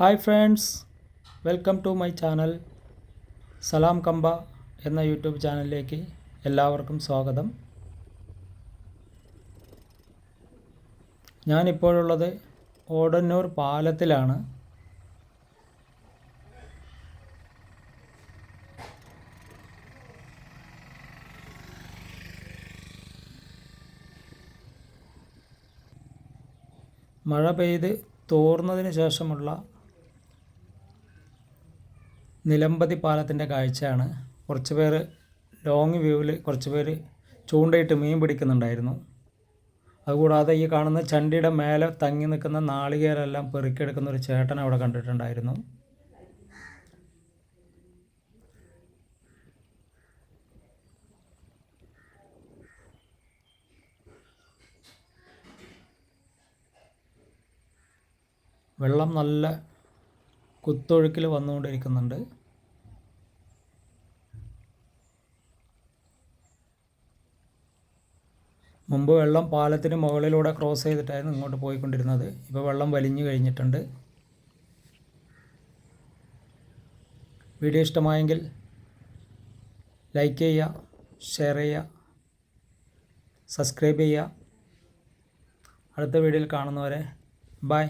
Hi friends welcome to my channel സലാം കമ്പ എന്ന YouTube ചാനലിലേക്ക് എല്ലാവർക്കും സ്വാഗതം. ഞാനിപ്പോഴുള്ളത് ഓടന്നൂർ പാലത്തിലാണ്. മഴ പെയ്ത് തോർന്നതിന് ശേഷമുള്ള നിലമ്പതി പാലത്തിന്റെ കാഴ്ചയാണ്. കുറച്ച് പേര് ലോങ് വ്യൂവിൽ കുറച്ച് പേര് ചൂണ്ടയിട്ട് മീൻ പിടിക്കുന്നുണ്ടായിരുന്നു. അതുകൂടാതെ ഈ കാണുന്ന ചണ്ടിയുടെ മേലെ തങ്ങി നിൽക്കുന്ന നാളികേരെല്ലാം പെറുക്കിയെടുക്കുന്ന ഒരു ചേട്ടൻ അവിടെ കണ്ടിട്ടുണ്ടായിരുന്നു. വെള്ളം നല്ല കുത്തൊഴുക്കിൽ വന്നുകൊണ്ടിരിക്കുന്നുണ്ട്. മുമ്പ് വെള്ളം പാലത്തിന് മുകളിലൂടെ ക്രോസ് ചെയ്തിട്ടായിരുന്നു ഇങ്ങോട്ട് പോയിക്കൊണ്ടിരുന്നത്. ഇപ്പോൾ വെള്ളം വലിഞ്ഞു കഴിഞ്ഞിട്ടുണ്ട്. വീഡിയോ ഇഷ്ടമായെങ്കിൽ ലൈക്ക് ചെയ്യുക ഷെയർ ചെയ്യുക സബ്സ്ക്രൈബ് ചെയ്യുക. അടുത്ത വീഡിയോയിൽ കാണുന്നവരെ ബൈ.